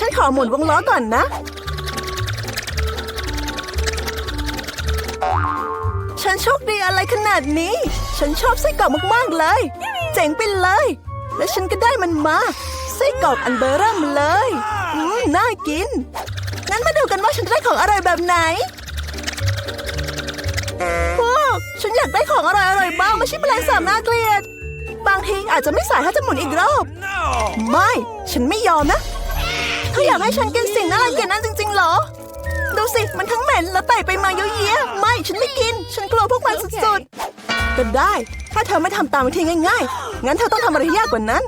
ฉันขอหมุนวงล้อก่อนนะ ฉันโชคดีอะไรขนาดนี้ ฉันชอบไส้กรอกมากๆเลย เจ๋งไปเลย และฉันก็ได้มันมาไส้กรอกอันเบอร์เริ่มเลยอืมน่ากิน งั้นมาดูกันว่าฉันได้ของอะไรแบบไหนพวกฉันอยากได้ของอร่อยๆบ้างไม่ใช่แมลงสาบน่าเกลียด บางทีอาจจะไม่สายถ้าจะหมุนอีกรอบ ไม่ ฉันไม่ยอมนะ เธออยากให้ฉันกินสิ่งน่ารังเกียจนั้นจริงๆเหรอ ดูสิ มันทั้งเหม็นและไต่ไปมาเยอะแยะไม่ ฉันไม่กิน ฉันกลัวพวกมันสุดๆ ก็ได้ ถ้าเธอไม่ทำตามวิธีง่ายๆ งั้นเธอต้องทำอะไรยากกว่านั้น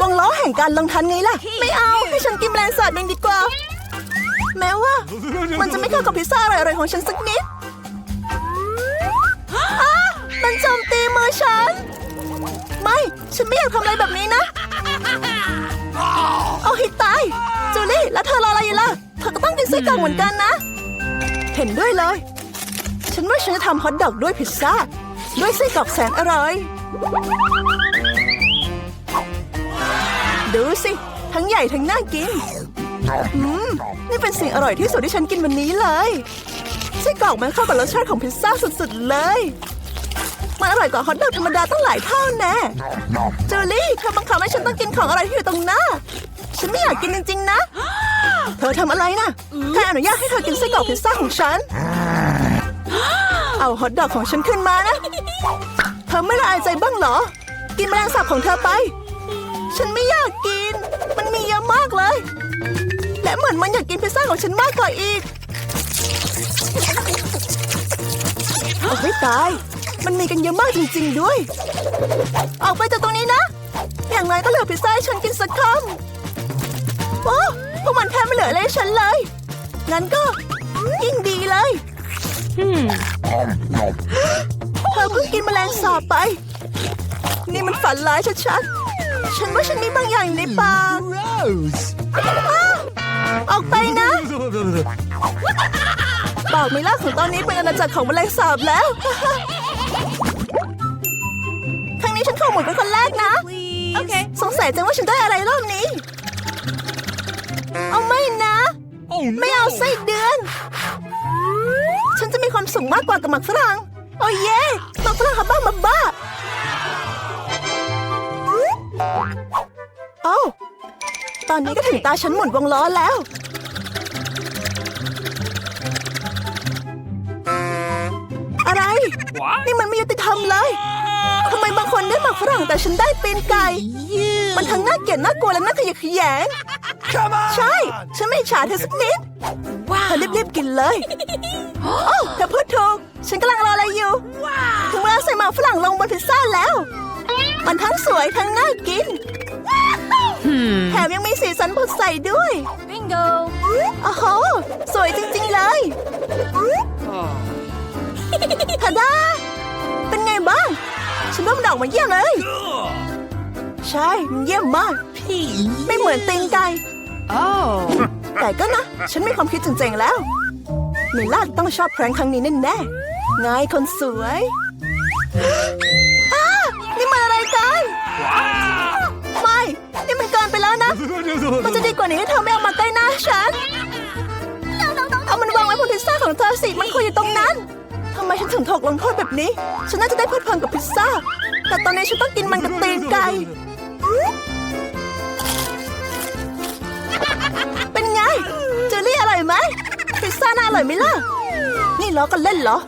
วงล้อแห่งการลงทันไงล่ะ ไม่เอา ให้ฉันกินแมลงสาบเองดีกว่า แม้ว่า มันจะไม่เข้ากับพิซซ่าอร่อยๆของฉันสักนิดมันโจมตีมือฉัน ไม่ ฉันไม่อยากทำอะไรแบบนี้นะ เอาให้ตาย จูลี่ แล้วเธอรออะไรอยู่ล่ะ เธอก็ต้องกินไส้กรอกเหมือนกันนะ เห็นด้วยเลย ฉันว่าฉันจะทำฮอทดอกด้วยพิซซ่า ด้วยไส้กรอกแสนอร่อย ดูสิ ทั้งใหญ่ทั้งน่ากิน อืม นี่เป็นสิ่งอร่อยที่สุดที่ฉันกินวันนี้เลยไส้กรอกมันเข้ากับรสชาติของพิซซ่าสุดๆเลย มันอร่อยกว่าฮอทดอกธรรมดาตั้งหลายเท่าแน่จูลี่เธอบังคับให้ฉันต้องกินของอร่อยที่อยู่ตรงหน้า ฉันไม่อยากกินจริงๆนะ เธอทำอะไรนะใครอนุญาตให้เธอกินไส้กรอกพิซซ่าของฉัน เอาฮอทดอกของฉันขึ้นมานะ เธอไม่ละอายใจบ้างเหรอ กินแมลงสาบของเธอไป ฉันไม่อยากกิน มันมีเยอะมากเลย และเหมือนมันอยากกินพิซซ่าของฉันมากกว่าอีกโอ้ไม่ตาย มันมีกันเยอะมากจริง ๆ ด้วย ออกไปจากตรงนี้นะ อย่างไรก็เหลือพิซซ่าให้ฉันกินสักคำโอ้พวกมันแทบไม่เหลืออะไรให้ฉันเลย งั้นก็ยิ่งดีเลยเธอเพิ่งกินแมลงสาบไป นี่มันฝันร้ายชัดๆ ฉันว่าฉันมีบางอย่างอยู่ในปาก Rose! ออกไปนะ ปากมิล่าของตอนนี้เป็นอาณาจักรของแมลงสาบแล้ว ครั้งนี้ฉันขอหมุนเป็นคนแรกนะ โอเค สงสัยจังว่าฉันได้อะไรรอบนี้ เอาไม่นะ Oh ไม่เอาไส้เดือน ฉันจะมีความสุขมากกว่ากับหมักฝรั่ง โอ้เย่หมักฝรั่งฮับบ้ามาบ้าโอ้าตอนนี้ก็ถึงตาฉันหมุนวงล้อแล้ว อะไร นี่มันไม่ยุติธรรมเลยทำไมบาง คนได้หมักฝรั่งแต่ฉันได้เป็นไก่ มันทั้งน่าเกลียดน่ากลัวและน่าขยะแขยง Come on! ใช่ ฉันไม่อิจฉาเธอสักนิดเธอรีบๆกินเลยโอ้เธอพูดถูก ฉันกำลังรออะไรอยู่ ถึงเวลาใส่หมากฝรั่งลงบนพิซซ่าแล้ว มันทั้งสวยทั้งน่ากิน แถมยังมีสีสันสดใสด้วย Bingo! โอ้โห ออกมาเยี่ยมเลย ใช่มันเยี่ยมมากไม่เหมือนตีนไก่ Oh! แต่ก็นะ ฉันมีความคิดเจ๋งๆแล้วเมล่าต้องชอบแพร้งครั้งนี้แน่ๆไงคนสวยอ้านี่มันอะไรกันไม่นี่มันเกินไปแล้วนะ มันจะดีกว่านี้ถ้าเธอไม่เอามาใกล้หน้าฉันเอามันวางไว้บนพิซซ่าของเธอสิมันควรอยู่ตรงนั้นทำไมฉันถึงถูกลงโทษแบบนี้ ฉันน่าจะได้เพลิดเพลินกับพิซซ่า แต่ตอนนี้ฉันต้องกินมันกับตีนไก่ เป็นไง เจอรี่อร่อยไหม พิซซ่าน่าอร่อยไหมล่ะ นี่ล้อกันเล่นเหรอ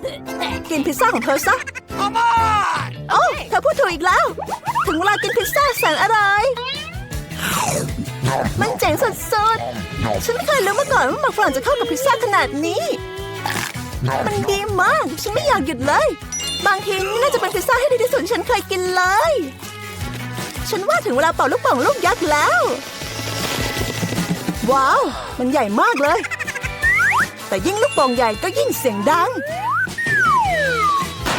กินพิซซ่าของเธอซะ Come on! โอ้เธอพูดถูกอีกแล้ว ถึงเวลากินพิซซ่าแสนอร่อย มันเจ๋งสุดๆ ฉันไม่เคยรู้มาก่อนว่าหมักฝรั่งจะเข้ากับพิซซ่าขนาดนี้ มันดีมาก ฉันไม่อยากหยุดเลย บางทีนี่น่าจะเป็นพิซซ่าที่ดีที่สุดฉันเคยกินเลย ฉันว่าถึงเวลาเป่าลูกโป่องลูกยักษ์แล้ว ว้าว มันใหญ่มากเลย แต่ยิ่งลูกโป่งใหญ่ก็ยิ่งเสียงดัง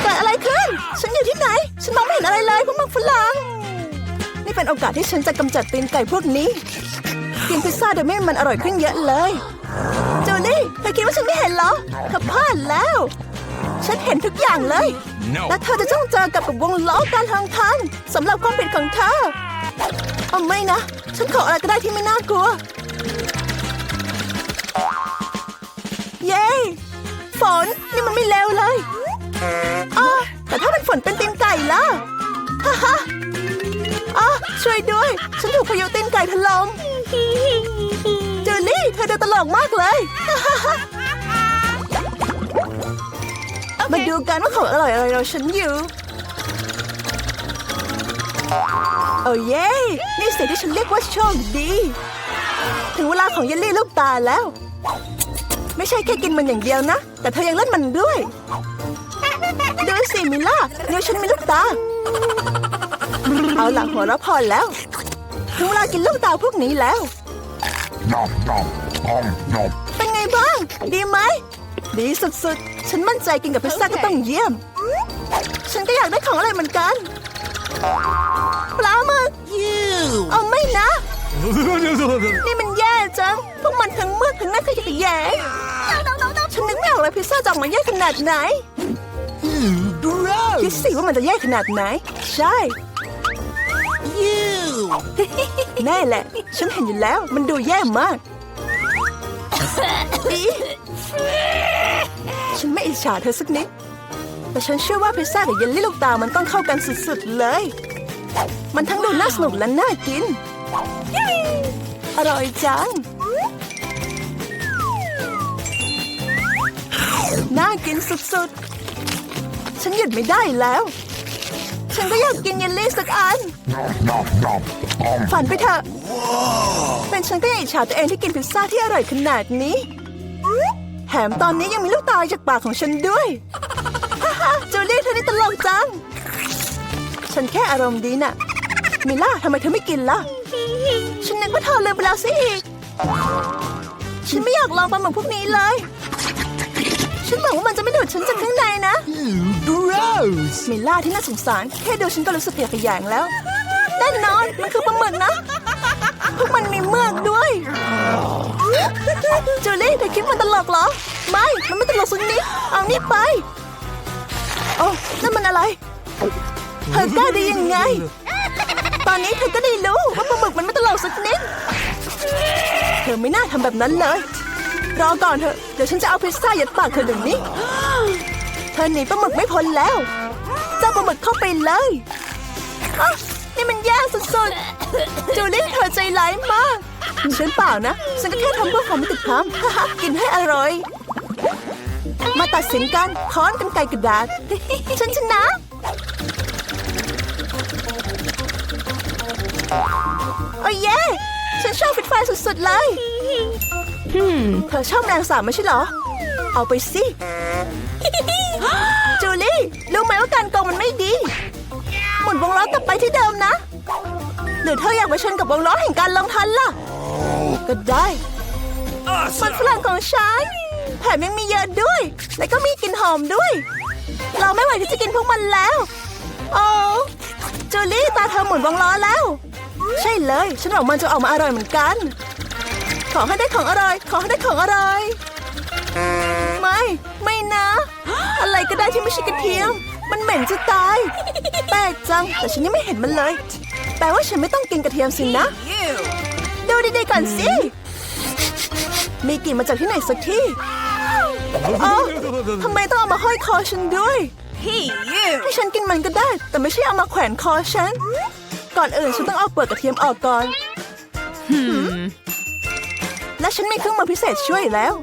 เกิดอะไรขึ้น ฉันอยู่ที่ไหน ฉันมองไม่เห็นอะไรเลยพวกมักฝรั่งนี่เป็นโอกาสที่ฉันจะกำจัดตีนไก่พวกนี้ กินพิซซ่าเดเม่มันอร่อยขึ้นเยอะเลย จูลี่เธอคิดว่าฉันไม่เห็นเหรอเธอพลาดแล้ว ฉันเห็นทุกอย่างเลย และเธอจะต้องเจอกับกับวงล้อการทางทันสำหรับความผิดของเธอเอไม่นะ ฉันขออะไรก็ได้ที่ไม่น่ากลัว เย้ ฝนนี่มันไม่เลวเลยอ๋อแต่ถ้ามันฝนเป็นตีนไก่ล่ะ ฮ่าฮ่าอ๋อช่วยด้วย ฉันถูกพายุตีนไก่ถล่ม จอรี่เธอดูตลกมากเลย มาดูกันว่าของอร่อยอะไรเราฉันอยู่ โอ้เย่นี่สิ่งที่ฉันเรียกว่าโชคดี ถึงเวลาของเยลลี่ลูกตาแล้ว ไม่ใช่แค่กินมันอย่างเดียวนะ แต่เธอยังเล่นมันด้วยดูสิมิล่าดูฉันมีลูกตา เอาหลังหัวเราะพอแล้ว ถึงเวลากินลูกตาพวกนี้แล้ว Nom nom nom nom. เป็นไงบ้าง ดีไหม ดีสุดๆ ฉันมั่นใจกินกับพิซซ่าก็ต้องเยี่ยม ฉันก็อยากได้ของอะไรเหมือนกัน ปลาหมึก You. เอาไม่นะ นี่มันแย่จัง พวกมันทั้งมืดทั้งหน้าขยะแยงฉันนึกไม่ออกเลยพิซซ่าจะออกมาแย่ขนาดไหน Gross. คิดสิว่ามันจะแย่ขนาดไหน ใช่ You. แน่แหละ ฉันเห็นอยู่แล้ว มันดูแย่มากอีฉันไม่อิจฉาเธอสักนิด แต่ฉันเชื่อว่าพิซซ่ากับเยลลี่ลูกตามันต้องเข้ากันสุดๆเลย มันทั้งดูน่าสนุกและน่ากิน อร่อยจัง น่ากินสุดๆ ฉันหยุดไม่ได้แล้ว ฉันก็อยากกินเยลลี่สักอัน Nom nom nom nom. ฝันไปเถอะ เป็นฉันก็ยังอิจฉาตัวเองที่กินพิซซ่าที่อร่อยขนาดนี้ แถมตอนนี้ยังมีลูกตาจากปากของฉันด้วยฮ่าฮ่าจูลี่เธอนี่ตลกจัง ฉันแค่อารมณ์ดีน่ะ มิล่าทำไมเธอไม่กินล่ะ ฉันนึกว่าเธอลืมไปแล้วซะอีก ฉันไม่อยากลองปลาหมึกพวกนี้เลย ฉันหวังว่ามันจะไม่ดูดฉันจากข้างในนะ Gross. มิล่าที่น่าสงสาร แค่ดูฉันก็รู้สึกอยากขยงแล้ว แน่นอน มันคือปลาหมึกนะ พวกมันมีเมือกด้วย จูลี่เธอคิดมันตลกเหรอ ไม่ มันไม่ตลกสักนิดเอานี่ไป โอ้นั่นมันอะไร เธอกล้าได้ยังไง ตอนนี้เธอก็ได้รู้ว่าปลาหมึกมันไม่ตลกสักนิด เธอไม่น่าทำแบบนั้นเลย รอก่อนเถอะ เดี๋ยวฉันจะเอาพิซซ่ายัดปากเธอเดี๋ยวนี้ เธอหนีปลาหมึกไม่พ้นแล้ว เจ้าปลาหมึกเข้าไปเลยอ๊ะนี่มันแย่สุดๆ จูลี่เธอใจร้ายมากฉันเปล่านะ ฉันก็แค่ทำเพื่อความม่ติดค้ำกินให้อร่อย มาตัดสินกันค้อนกันไกรกระดาษ ฉันชนะ โอ้ยเย่ฉันชอบฟิตไฟสุดๆเลย เธอชอบแรงสาบไม่ใช่เหรอ เอาไปสิ จูลี่ รู้ไหมว่าการโกงมันไม่ดี หมุนวงล้อกลับไปที่เดิมนะ หรือเธออยากไปชนกับวงล้อแห่งการลงทันล่ะ ก็ได้มัน Awesome. ฝรั่งของฉันแถมยังมีเยอะด้วย และก็มีกลิ่นหอมด้วย เราไม่ไหวที่จะกินพวกมันแล้ว โอ้จูลี่ตาเธอหมุนวงล้อแล้ว ใช่เลย ฉันหวังมันจะออกมาอร่อยเหมือนกัน ขอให้ได้ของอร่อย ขอให้ได้ของอร่อย ไม่ ไม่นะ อะไรก็ได้ที่ไม่ใช่กระเทียม มันเหม็นจะตาย แปลกจัง แต่ฉันยังไม่เห็นมันเลย แปลว่าฉันไม่ต้องกินกระเทียมสินะ ดูดีๆก่อนสิ มีกลิ่นมาจากที่ไหนสักที่อ้าทำไมต้องเอามาห้อยคอฉันด้วยให้ฉันกินมันก็ได้ แต่ไม่ใช่เอามาแขวนคอฉัน ก่อนอื่นฉันต้องเอาเปลือกกระเทียมออกก่อน และฉันมีเครื่องมือพิเศษช่วยแล้ว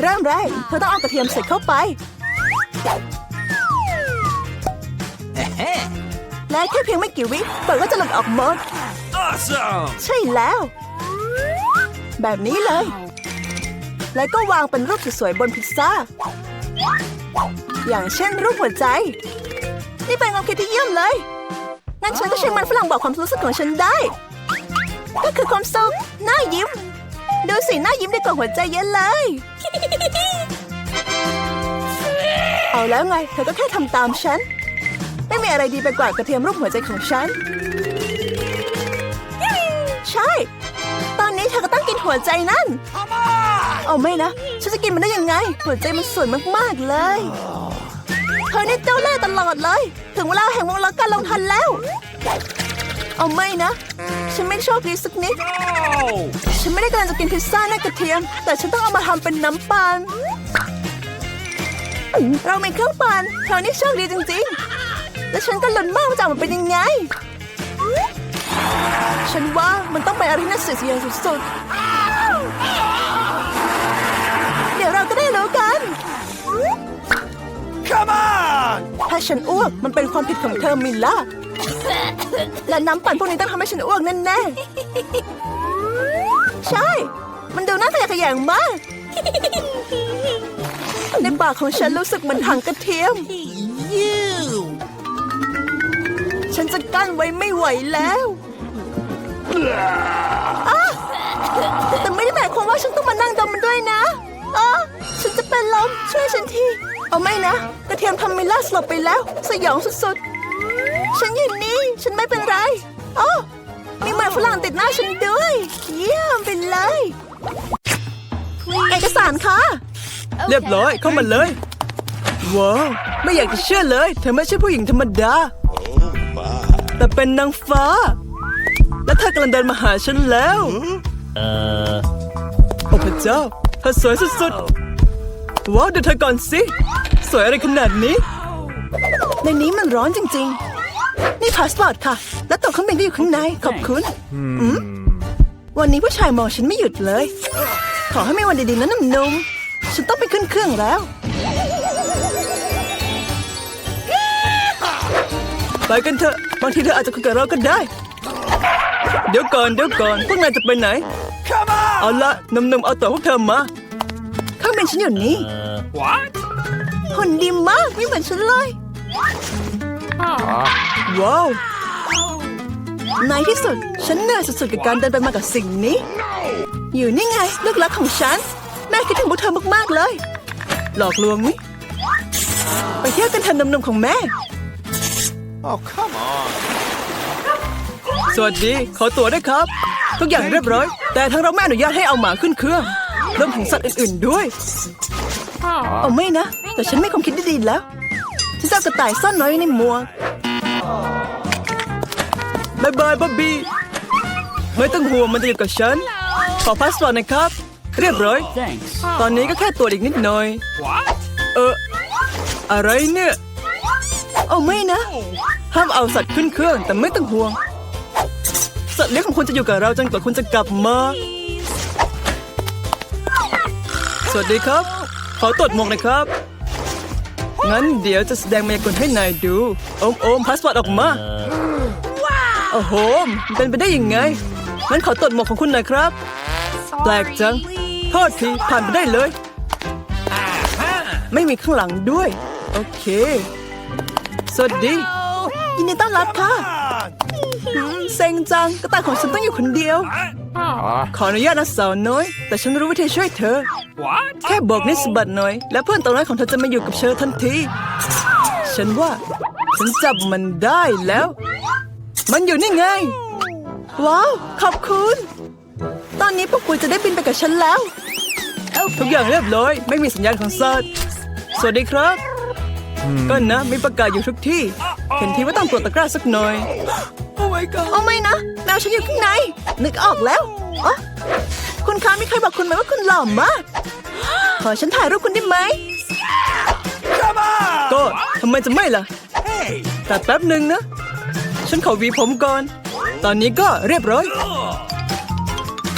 เริ่มแรกเธอต้องเอากระเทียมใส่เข้าไป Eh, และแค่เพียงไม่กี่วิเปลือกก็จะหลุดออกหมด Awesome. ใช่แล้ว แบบนี้เลย แล้วก็วางเป็นรูปสวยๆบนพิซซ่า อย่างเช่นรูปหัวใจ นี่เป็นความคิดที่เยี่ยมเลย งั้นฉันก็ใช้มันฝรั่งบอกความรู้สึกของฉันได้ ก็คือความสุขหน้ายิ้ม ดูสิหน้ายิ้มได้กว่าหัวใจเยอะเลย เอาแล้วไง เธอก็แค่ทำตามฉัน ไม่มีอะไรดีไปกว่ากระเทียมรูปหัวใจของฉัน ใช่ ตอนนี้เธอก็ต้องกินหัวใจนั่น Come on. เอาไม่นะ ฉันจะกินมันได้ยังไง หัวใจมันสวยมาก ๆ เลย เธอนี่เจ้าเล่ห์ตลอดเลย ถึงเวลาแห่งวงล้อการลงทันแล้ว เอาไม่นะ ฉันไม่โชคดีสักนิด No! ฉันไม่ได้กำลังจะกินพิซซ่าหน้ากระเทียม แต่ฉันต้องเอามาทำเป็นน้ำปันเราไมีเครื่องปันเธอนี่โชคดีจริงๆ และฉันก็ลุ้นมากว่าจะออกมาเป็นยังไง ฉันว่ามันต้องเป็นอะไรที่น่าเสียดายสุดๆ Come on! ถ้าฉันอ้วกมันเป็นความผิดของเธอมิลล่า และน้ำปั่นพวกนี้ต้องทำให้ฉันอ้วกแน่ๆ ใช่ มันดูน่าขยะแขยงมาก ในปากของฉันรู้สึกเหมือนถังกระเทียม ฉันจะกั้นไว้ไม่ไหวแล้วแต่ไม่ได้หมายความว่าฉันต้องมานั่งดมมันด้วยนะอ๋อฉันจะเป็นลมช่วยฉันที เอาไม่นะ กระเทียมทำมิลล่าสลบไปแล้ว สยองสุดๆ ฉันอยู่นี่ ฉันไม่เป็นไรอ๋อมีมันฝรั่งติดหน้าฉันด้วย เยี่ยมไปเลย เอกสารค่ะ เรียบร้อยเข้ามาเลย ว้าวไม่อยากจะเชื่อเลย เธอไม่ใช่ผู้หญิงธรรมดา แต่เป็นนางฟ้า และเธอกำลังเดินมาหาฉันแล้วโอ้พระเจ้าเธอสวยสุดๆ ว้าวดูเธอก่อนสิ สวยอะไรขนาดนี้ ในนี้มันร้อนจริง ๆ นี่พาสปอร์ตค่ะ และตัวเครื่องบินก็อยู่ข้างใน ขอบคุณอืมวันนี้ผู้ชายมองฉันไม่หยุดเลย ขอให้มีวันดีๆนะน้ำนมฉันต้องไปขึ้นเครื่องแล้ว ไปกันเถอะบางทีเธออาจจะคุยกับเราก็ได้ เดี๋ยวก่อนเดี๋ยวก่อนพวกนายจะไปไหน Come on! เอาละนมนมๆเอาตัวพวกเธอมา เครื่องบินฉันอยู่นี่ What? หุ่นดีมากไม่เหมือนฉันเลย ว้าว ในที่สุด ฉันเหนื่อยสุดๆกับการเดินไปมากับสิ่งนี้ อยู่นี่ไงลูกรักของฉัน แม่คิดถึงพวกเธอมากๆเลย หลอกลวงมิไปเที่ยวกันเถอะนมๆของแม่ Oh, come on. สวัสดี ขอตัวด้วยครับ ทุกอย่างเรียบร้อย แต่ทางเราไม่อนุญาตให้เอาหมาขึ้นเครื่อง รวมถึงสัตว์อื่นๆด้วย เอาไม่นะ แต่ฉันไม่คงคิดได้ดีแล้ว ฉันจะเอากระต่ายซ่อนน้อยไว้ในหมวกบายบายบ๊อบบี้ ไม่ต้องห่วงมันจะอยู่กับฉัน ขอพาสปอร์ตหนะครับ เรียบร้อย ตอนนี้ก็แค่ตรวจอีกนิดหน่อย What? เออ อะไรเนี่ย เอาไม่นะ ห้ามเอาสัตว์ขึ้นเครื่องแต่ไม่ต้องห่วง สัตว์เลี้ยงของคุณจะอยู่กับเราจนกว่าคุณจะกลับมา สวัสดีครับ ขอตรวจหมวกน่อยครับ งั้นเดี๋ยวจะแสดงมายากลให้นายดู โอมโอมพาสปอร์ตออกมาโอ้โหมันเป็นไปได้ยังไงงั้นขอตรวจหมวกของคุณหน่อยครับ แปลกจัง โทษทีผ่านไปได้เลย ไม่มีข้างหลังด้วย โอเค สวัสดี ยินดีต้อนรับค่ะ เซ็งจังกระต่ายของฉันต้องอยู่คนเดียว ขออนุญาตนะสาวน้อย แต่ฉันรู้วิธีช่วยเธอ What? แค่บอกนิดสะบัดหน่อย แล้วเพื่อนตัวน้อยของเธอจะมาอยู่กับเชอทันที ฉันว่า ฉันจับมันได้แล้ว มันอยู่นี่ไง ว้าว ขอบคุณ ตอนนี้พวกคุณจะได้บินไปกับฉันแล้ว ทุกอย่างเรียบร้อย ไม่มีสัญญาณของสัตว์สวัสดีครับ ก็นะมีประกาศอยู่ทุกที่ เห็นทีว่าต้องตรวจตะกร้าสักหน่อย โอ้ my god เอาไม่นะ แมวฉันอยู่ข้างใน นึกออกแล้วอ๋อคุณคะมีใครบอกคุณไหมว่าคุณหล่อมาก ขอฉันถ่ายรูปคุณได้ไหม Come on! ก็ทำไมจะไม่ล่ะ Hey! แต่แป๊บหนึ่งนะ ฉันขอหวีผมก่อน ตอนนี้ก็เรียบร้อย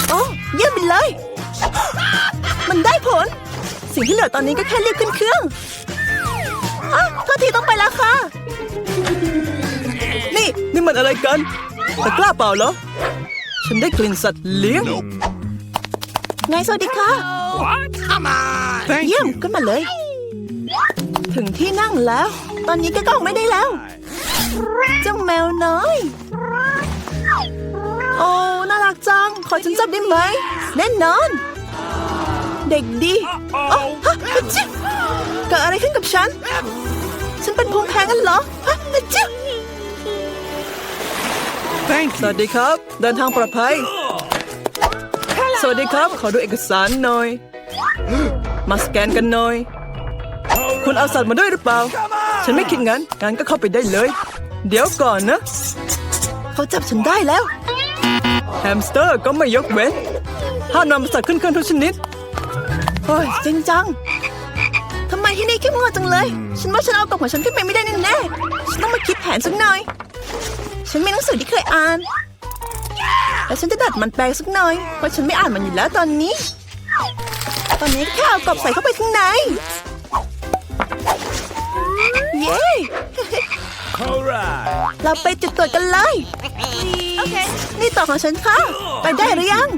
โอ้เยี่ยมไปเลย มันได้ผล สิ่งที่เหลือตอนนี้ก็แค่รีบขึ้นเครื่องอะโทษทีต้องไปแล้วค่ะ นี่นี่มันอะไรกันตะกร้าเปล่าเหรอ ฉันได้กลิ่นสัตว์เลี้ยง ไงสวัสดีค่ะ What? Come on! Thank เยี่ยมก็มาเลย ถึงที่นั่งแล้ว ตอนนี้ก็กล้องไม่ได้แล้ว เจ้าแมวน้อย โอ้ น่ารักจัง ขอฉันจับได้ไหม แน่นอน เด็กดีอ๋อฮะอะจิ๊บเกิดอะไรขึ้นกับฉัน ฉันเป็นภูมิแพ้กันเหรอฮะอะจิ๊บ Thank สวัสดีครับ เดินทางปลอดภัย สวัสดีครับ ขอดูเอกสารหน่อย มาสแกนกันหน่อย คุณเอาสัตว์มาด้วยหรือเปล่า ฉันไม่คิดงั้นงั้นก็เข้าไปได้เลย เดี๋ยวก่อนนะขเขาจับฉันได้แล้ว แฮมสเตอร์ก็ไม่ยกเว้นห้ามนำสัตว์ขึ้นเครื่องทุกชนิดโอ้ยจริงจังทำไมที่นี่เข้มงวดจังเลย ฉันว่าฉันเอากล่องของฉันขึ้นไปไม่ได้แน่ๆฉันต้องมาคิดแผนสักหน่อย ฉันมีหนังสือที่เคยอ่าน แล้วฉันจะดัดมันแปลงสักหน่อย เพราะฉันไม่อ่านมันอยู่แล้วตอนนี้ ตอนนี้แค่เอากรอบใส่เข้าไปข้างใน เย้ All right. เราไปจุดตรวจกันเลยโอเคนี่ต่อของฉันค่ะ ไปได้หรือยัง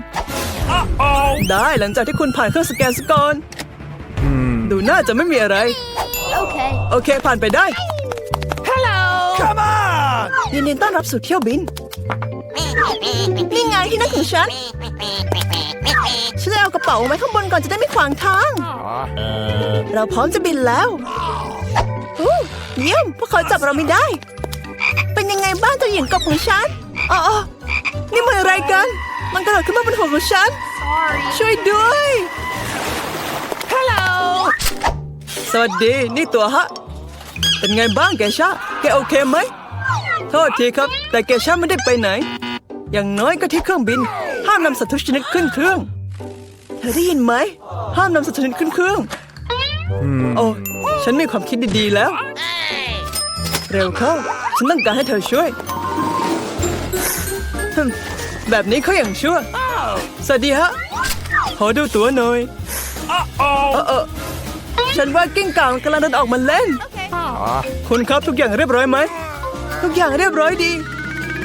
Oh. ได้หลังจากที่คุณผ่านเครื่องสแกนสกอนดูน่าจะไม่มีอะไร Okay. โอเค ผ่านไปได้ Come on. ยินดีต้อนรับสู่เที่ยวบิน นี่ไงที่นั่งของฉัน ฉันจะเอากระเป๋าไว้ข้างบนก่อนจะได้ไม่ขวางทาง เราพร้อมจะบินแล้วอู้เยี่ยม พวกเขาจับเราไม่ได้ เป็นยังไงบ้างเจ้าหญิงกบของฉัน อ๋ออ๋อนี่มันอะไรกัน มันกระโดดขึ้นมาบนหัวของฉัน ช่วยด้วยสวัสดี นี่ตัวฮะ เป็นไงบ้างแกชาแกโอเคไหม โทษทีครับ แต่แกชาไม่ได้ไปไหน อย่างน้อยก็ที่เครื่องบิน ห้ามนำสัตว์ทุกชนิดขึ้นเครื่อง เธอได้ยินไหม ห้ามนำสัตว์ชนิดขึ้นเครื่อง โอ้ ฉันมีความคิดดีๆแล้ว เร็วเข้า ฉันต้องการให้เธอช่วยฮึ่มแบบนี้เขาอย่างชั่ว สวัสดีฮะ ขอดูตัวหน่อยเอ Uh-oh. อเออฉันว่ากิ้งก่างกำลังเดินออกมาเล่น คุณครับทุกอย่างเรียบร้อยไหม ทุกอย่างเรียบร้อยดี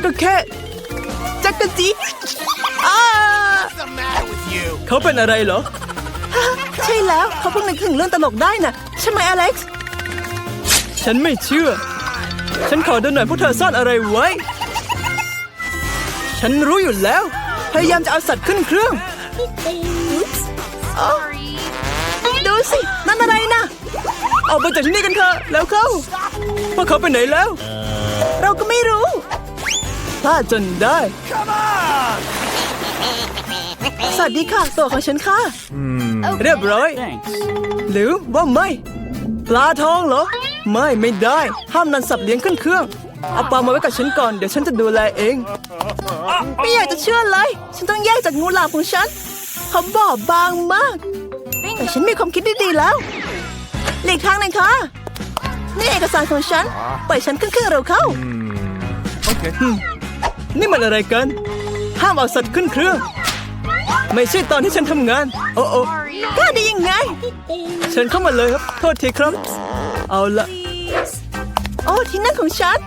ก็แค่จักรจีอ้า What's the matter with you? เขาเป็นอะไรเหรอ ใช่แล้วเขาเพิ่งนึกถึงเรื่องตลกได้น่ะ ใช่ไหมอเล็กซ์ ฉันไม่เชื่อ ฉันขอดูหน่อยพวกเธอซ่อนอะไรไว้ ฉันรู้อยู่แล้ว พยายามจะเอาสัตว์ขึ้นเครื่องดูสิ นั่นอะไรนะออกไปจากที่นี่กันเถอะแล้วเข้าพวกเขาไปไหนแล้ว เราก็ไม่รู้พลาดจนได้ Come on. สวัสดีค่ะ ตัวของฉันค่ะ เรียบร้อย หรือว่าไม่ ปลาทองเหรอ ไม่ไม่ได้ ห้ามนันสับเลี้ยงขึ้นเครื่อง เอาปลามาไว้กับฉันก่อน เดี๋ยวฉันจะดูแลเอง ไม่อยากจะเชื่อเลย ฉันต้องแยกจากงูหลามของฉัน เขาบอบบางมาก แต่ฉันมีความคิดดีๆแล้ว หลีกทางหน่อยค่ะ นี่เอกสารของฉันปล่อยฉันขึ้นเครื่องเร็วเข้า Okay. นี่มันอะไรกัน ห้ามเอาสัตว์ขึ้นเครื่อง ไม่ใช่ตอนที่ฉันทำงาน โอ้โอ้กล้าได้ยังไงเชิญเข้ามาเลยครับ โทษทีครับ เอาละโอ้ที่นั่นของฉัน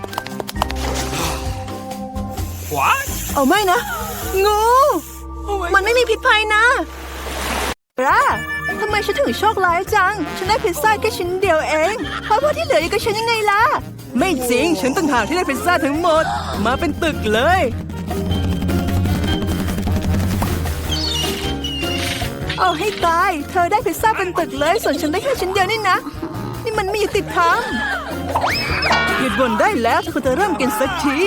What? เอาไม่นะ งู มันไม่มีพิษภัยนะ ปลาทำไมฉันถึงโชคร้ายจัง ฉันได้พิซซ่าแค่ชิ้นเดียวเองเพราะว่าที่เหลืออยู่กับฉันยังไงล่ะ ไม่จริง ฉันต่างหากที่ได้พิซซ่าทั้งหมด มาเป็นตึกเลย เอาให้ตาย เธอได้พิซซ่าเป็นตึกเลย ส่วนฉันได้แค่ชิ้นเดียวนี่นะ นี่มันมีอยู่ติดทางหยุดบ่นได้แล้วถ้าคุณจะเริ่มกินสักที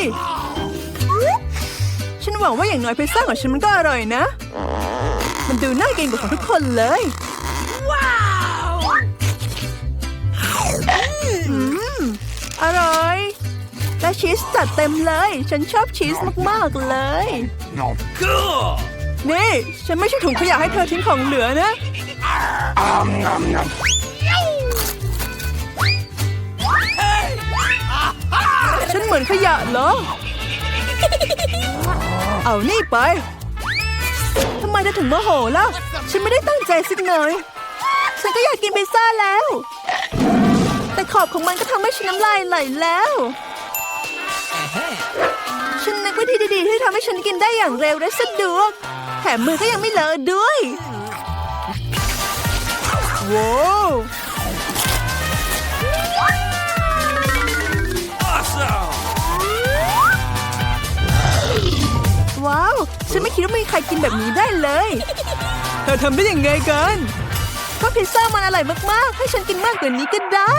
ฉันหวังว่าอย่างน้อยพิซซ่าของฉันมันก็อร่อยนะ มันดูน่ากินกว่าของทุกคนเลย ว้าวอืมอร่อย และชีสจัดเต็มเลย ฉันชอบชีสมาก ๆ เลย No. Cool. นี่ ฉันไม่ใช่ถุงขยะให้เธอทิ้งของเหลือนะ Um, nom, nom. ฉันเหมือนขยะเหรอ เอานี่ไปทำไม เธอถึงโมโหล่ะ ฉันไม่ได้ตั้งใจสักหน่อย ฉันก็อยากกินพิซซ่าแล้ว แต่ขอบของมันก็ทำให้ฉันน้ำลายไหลแล้ว ฉันนึกวิธีดีๆที่ทำให้ฉันกินได้อย่างเร็วและสะดวก แถมมือก็ยังไม่เลอะด้วยว้าว Awesome. ว้าว ฉันไม่คิดว่ามีใครกินแบบนี้ได้เลย เธอทำได้ยังไงกันก็พิซซ่ามันอร่อยมากๆ ให้ฉันกินมากกว่านี้ก็ได้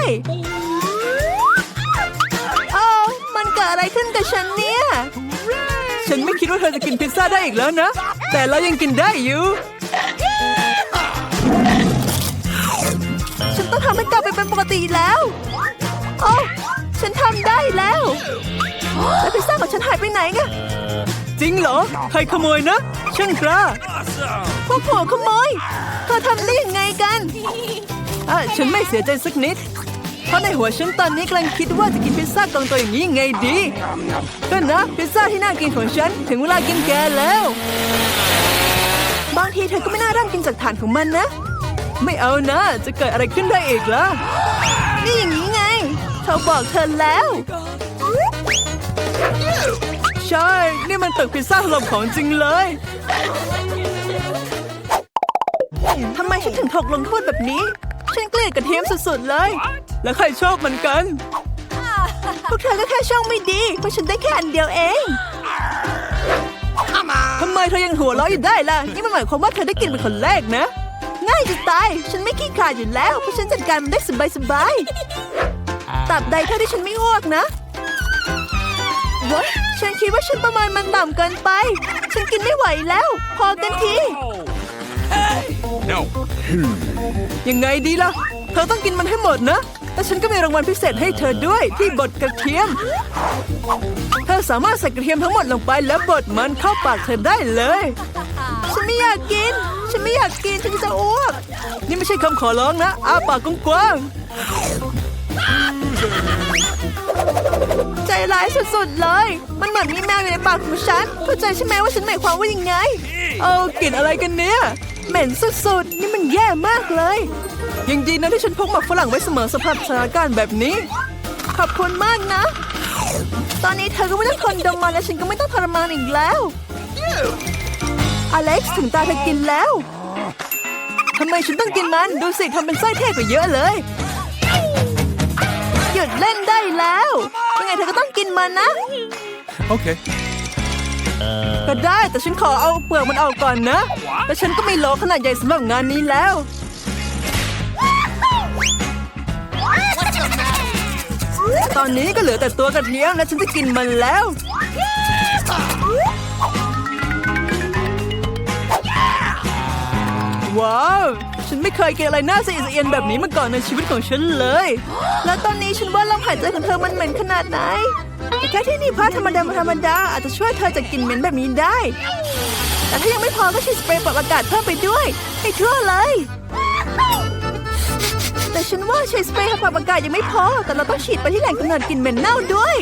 โอ้าวมันเกิดอะไรขึ้นกับฉันเนี่ย ฉันไม่คิดว่าเธอจะกินพิซซ่าได้อีกแล้วนะ แต่เรายังกินได้อยู่ ฉันต้องทำให้กลับไปเป็นปกติแล้วโอ้ฉันทำได้แล้ว แล้วพิซซ่าของฉันหายไปไหนกัน จริงเหรอ ใครขโมยนะ ช่างกล้า Awesome. พวกหัวขโมยเธอทำได้ยังไงกันอะฉันไม่เสียใจสักนิด เพราะในหัวฉันตอนนี้กำลังคิดว่าจะกินพิซซ่ากองตัวอย่างนี้ยังไงดีก็นะพิซซ่าที่น่ากินของฉันถึงเวลากินแกแล้ว บางทีเธอก็ไม่น่าเริ่มกินจากฐานของมันนะ ไม่เอานะ จะเกิดอะไรขึ้นได้อีกล่ะนี่อย่างนี้ไงเธอบอกเธอแล้ว ใช่ นี่มันตึกพิซซ่าถล่มของจริงเลย ทำไมฉันถึงถูกลงโทษแบบนี้ ฉันเกลียดกระเทียมสุดๆเลย แล้วใครชอบมันกัน พวกเธอก็แค่ช่องไม่ดี เพราะฉันได้แค่อันเดียวเองทำไมเธอยังหัวเราะอยู่ได้ล่ะ นี่มันหมายความว่าเธอได้กินเป็นคนแรกนะ ง่ายจะตาย ฉันไม่ขี้ขลาดอยู่แล้ว เพราะฉันจัดการมันได้สบายๆตราบใดเท่าที่ฉันไม่อ้วกนะ วะฉันคิดว่าฉันประมาณมันต่ำเกินไป ฉันกินไม่ไหวแล้ว พอกันที No. ยังไงดีล่ะ เธอต้องกินมันให้หมดนะ แต่ฉันก็มีรางวัลพิเศษให้เธอด้วยที่บดกระเทียม เธอสามารถใส่กระเทียมทั้งหมดลงไปแล้วบดมันเข้าปากเธอได้เลย ฉันไม่อยากกิน ฉันไม่อยากกิน ฉันจะอ้วก นี่ไม่ใช่คำขอร้องนะอ้าปากกว้าง ใจร้ายสุดๆเลย มันเหมือนมีแมวอยู่ในปากของฉัน เข้าใจใช่ไหมว่าฉันหมายความว่ายังไงๆเอากลิ่นอะไรกันเนี่ย เหม็นสุดๆ นี่มันแย่มากเลย ยังดีนะที่ฉันพกหมักฝรั่งไว้เสมอสำหรับสถานการณ์แบบนี้ ขอบคุณมากนะ ตอนนี้เธอก็ไม่ต้องทนดมมันและฉันก็ไม่ต้องทรมานอีกแล้ว อเล็กซ์ถึงตาเธอกินแล้วทำไมฉันต้องกินมัน ดูสิทำเป็นไส้เท่กว่าเยอะเลยห ยุดเล่นได้แล้วยังไงเธอก็ต้องกินมันนะ Okay. ก็ได้แต่ฉันขอเอาเปลือกมันออกก่อนนะ แต่ฉันก็ไม่โลขนาดใหญ่สำหรับงานนี้แล้ว ตอนนี้ก็เหลือแต่ตัวกระเทียมและฉันจะกินมันแล้วว้าว ฉันไม่เคยกินอะไรน่าสะอิดสะเอียนแบบนี้มาก่อนในชีวิตของฉันเลย แล้วตอนนี้ฉันว่าลมหายใจของเธอมันเหม็นขนาดไหนแต่แค่ที่นี่ผ้าธรรมดาธรรมดาอาจจะช่วยเธอจากกลิ่นเหม็นแบบนี้ได้ แต่ถ้ายังไม่พอก็ฉีดสเปรย์ปรับอากาศเพิ่มไปด้วย ให้ทั่วเลย แต่ฉันว่าใช้สเปรย์ปรับอากาศยังไม่พอ แต่เราต้องฉีดไปที่แหล่งกำเนิดกลิ่นเหม็นเน่าด้วย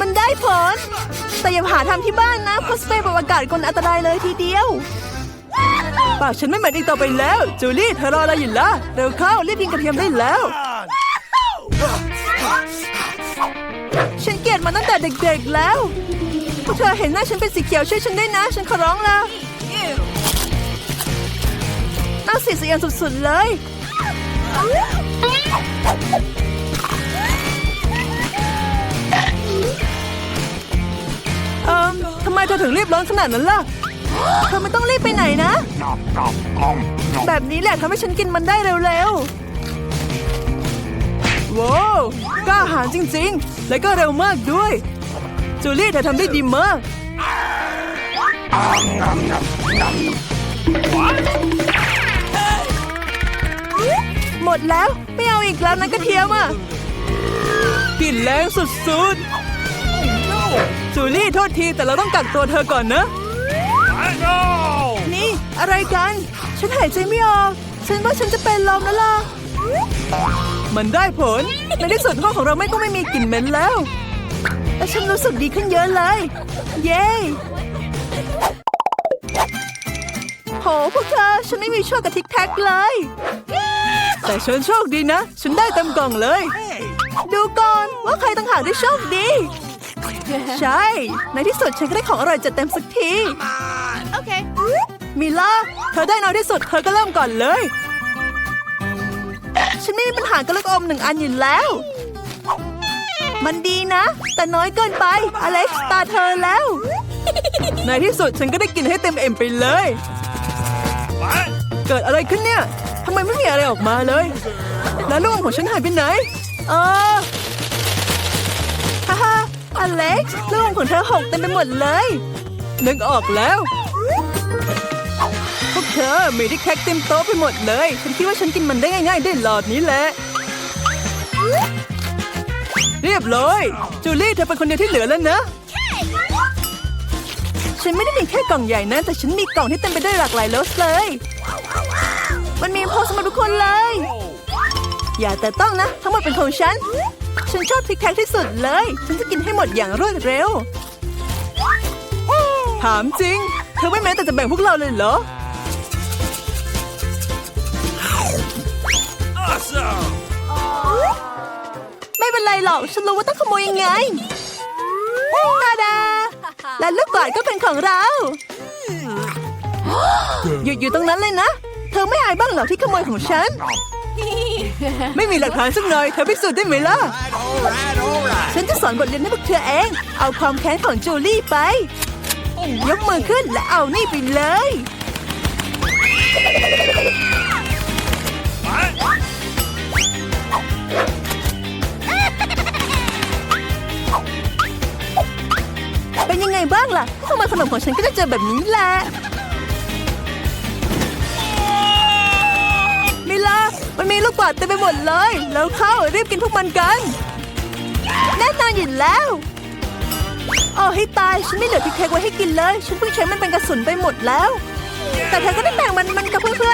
มันได้ผล แต่อย่าหาทำที่บ้านนะเพราะสเปรย์ปรับอากาศคนอันตรายเลยทีเดียวปากฉันไม่เหม็นอีกต่อไปแล้ว จูลี่เธอรออะไรอยู่ล่ะเร็วเข้ารีบกินกระเทียมได้แล้ว ฉันเกลียดมันตั้งแต่เด็กๆแล้วเธอเห็นหน้าฉันเป็นสีเขียวช่วยฉันได้นะ ฉันขอร้องและน่าเสียสีอันสุดๆเลย เอ่มทำไมเธอถึงรีบร้อนขนาดนั้นล่ะ เธอไม่ต้องรีบไปไหนนะ แบบนี้แหละทำให้ฉันกินมันได้เร็วๆ ว้าวกล้าหาญจริงๆ และก็เร็วมากด้วย จูลี่เธอทำได้ดีมากหมดแล้ว ไม่เอาอีกแล้วนะกระเทียมอะกลิ่นแรงสุดๆ จูลี่โทษทีแต่เราต้องกักตัวเธอก่อนนะ I know. นี่อะไรกัน ฉันหายใจไม่ออก ฉันว่าฉันจะเป็นลมแล้วล่ะ มันได้ผล ในที่สุดห้องของเราไม่ต้องไม่มีกลิ่นเหม็นแล้วแต่ฉันรู้สึกดีขึ้นเยอะเลย เย้โหพวกเธอฉันไม่มีช่วยกับทิกแท็กเลย แต่ฉันโชคดีนะ ฉันได้เต็มกล่องเลย ดูก่อนว่าใครต่างหากที่โชคดี ใช่ ในที่สุดฉันก็ได้ของอร่อยจัดเต็มสักที โอเค มิล่า เธอได้น้อยที่สุด เธอก็เริ่มก่อนเลย ฉันไม่มีปัญหากับลูกอมหนึ่งอันอยู่แล้ว มันดีนะ แต่น้อยเกินไป อเล็กซ์ตาเธอแล้ว ในที่สุดฉันก็ได้กินให้เต็มเอ็มไปเลย What? เกิดอะไรขึ้นเนี่ยทำไมไม่มีอะไรออกมาเลย แล้วลูกอมของฉันหายไปไหน เออฮ่าฮ่า อเล็กลูกอมของเธอหกเต็มไปหมดเลยนึกออกแล้ว พวกเธอมีที่แคกเต็มโต๊ะไปหมดเลย ฉันคิดว่าฉันกินมันได้ง่ายๆได้หลอดนี้แหละ เรียบร้อยจูลี่เธอเป็นคนเดียวที่เหลือแล้วนะฉันไม่ได้มีแค่กล่องใหญ่นะ แต่ฉันมีกล่องที่เต็มไปด้วยหลากหลายรสเลย มันมีพอสำหรับทุกคนเลย อย่าแต่ต้องนะ ทั้งหมดเป็นของฉัน ฉันชอบพริกแคกที่สุดเลย ฉันจะกินให้หมดอย่างรวดเร็ว ถามจริง เธอไม่แม้แต่จะแบ่งพวกเราเลยเหรอ Awesome! ไม่เป็นไรหรอก ฉันรู้ว่าต้องขโมยยังไงตาดา และลูกกอดก็เป็นของเรา หยุดอยู่ตรงนั้นเลยนะ เธอไม่อายบ้างเหรอที่ขโมยของฉัน ไม่มีหลักฐานสักหน่อยเธอพิสูจน์ได้ไหมล่ะ All right, all right. ฉันจะสอนบทเรียนให้พวกเธอเอง เอาความแค้นของจูลี่ไป ยกมือขึ้นและเอานี่ไปเลย What? เป็นยังไงบ้างล่ะถ้าขโมยขนมของฉันก็จะเจอแบบนี้แหละ มันมีลูกบาดเต็มไปหมดเลย แล้วเข้ารีบกินพวกมันกัน แน่นอนอยู่แล้วโอ้ให้ตาย ฉันไม่เหลือพริกเค้กไว้ให้กินเลย ฉันเพิ่งใช้มันเป็นกระสุนไปหมดแล้ว แต่เธอก็ได้แบ่งมันมันกับเพื่อนๆ